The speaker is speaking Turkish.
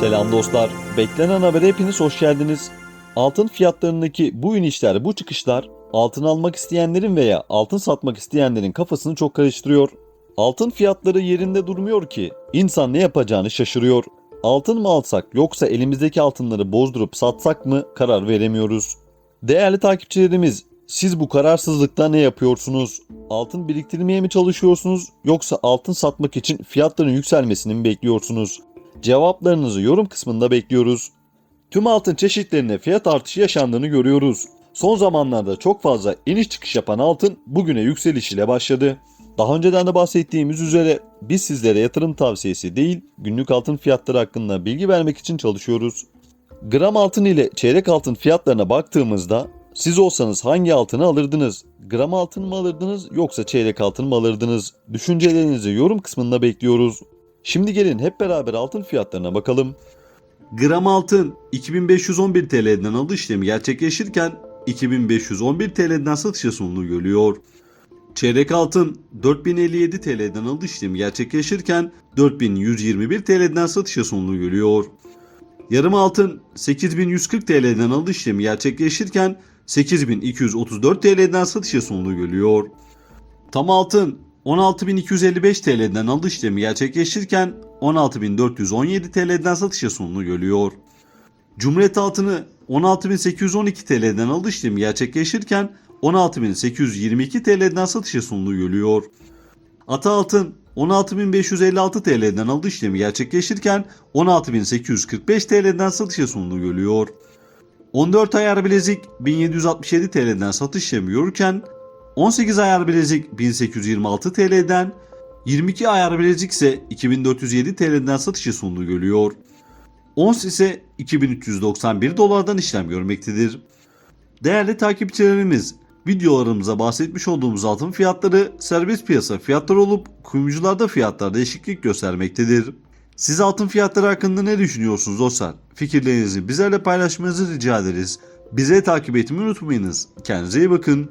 Selam dostlar. Beklenen habere hepiniz hoş geldiniz. Altın fiyatlarındaki bu inişler, bu çıkışlar altın almak isteyenlerin veya altın satmak isteyenlerin kafasını çok karıştırıyor. Altın fiyatları yerinde durmuyor ki. İnsan ne yapacağını şaşırıyor. Altın mı alsak yoksa elimizdeki altınları bozdurup satsak mı karar veremiyoruz. Değerli takipçilerimiz, siz bu kararsızlıkta ne yapıyorsunuz? Altın biriktirmeye mi çalışıyorsunuz yoksa altın satmak için fiyatların yükselmesini mi bekliyorsunuz? Cevaplarınızı yorum kısmında bekliyoruz. Tüm altın çeşitlerine fiyat artışı yaşandığını görüyoruz. Son zamanlarda çok fazla iniş çıkış yapan altın bugüne yükseliş ile başladı. Daha önceden de bahsettiğimiz üzere biz sizlere yatırım tavsiyesi değil, günlük altın fiyatları hakkında bilgi vermek için çalışıyoruz. Gram altın ile çeyrek altın fiyatlarına baktığımızda siz olsanız hangi altını alırdınız? Gram altın mı alırdınız yoksa çeyrek altın mı alırdınız? Düşüncelerinizi yorum kısmında bekliyoruz. Şimdi gelin hep beraber altın fiyatlarına bakalım. Gram altın 2511 TL'den alış işlemi gerçekleşirken 2511 TL'den satışa sunduğu görülüyor. Çeyrek altın 4057 TL'den alış işlemi gerçekleşirken 4121 TL'den satışa sunduğu görülüyor. Yarım altın 8140 TL'den alış işlemi gerçekleşirken 8234 TL'den satışa sunduğu görülüyor. Tam altın 16.255 TL'den alış işlemi gerçekleşirken 16.417 TL'den satışa sunduğu görülüyor. Cumhuriyet altını 16.812 TL'den alış işlemi gerçekleşirken 16.822 TL'den satışa sunduğu görülüyor. Ata altın 16.556 TL'den alış işlemi gerçekleşirken 16.845 TL'den satışa sunduğu görülüyor. 14 ayar bilezik 1767 TL'den satış işlemi görürken 18 ayar bilezik 1826 TL'den 22 ayar bilezik ise 2407 TL'den satışa sunduğu görülüyor. Ons ise 2391 dolardan işlem görmektedir. Değerli takipçilerimiz, videolarımıza bahsetmiş olduğumuz altın fiyatları serbest piyasa fiyatları olup kuyumcularda fiyatlar değişiklik göstermektedir. Siz altın fiyatları hakkında ne düşünüyorsunuz dostlar? Fikirlerinizi bizlerle paylaşmanızı rica ederiz. Bize takip etmeyi unutmayınız. Kendinize iyi bakın.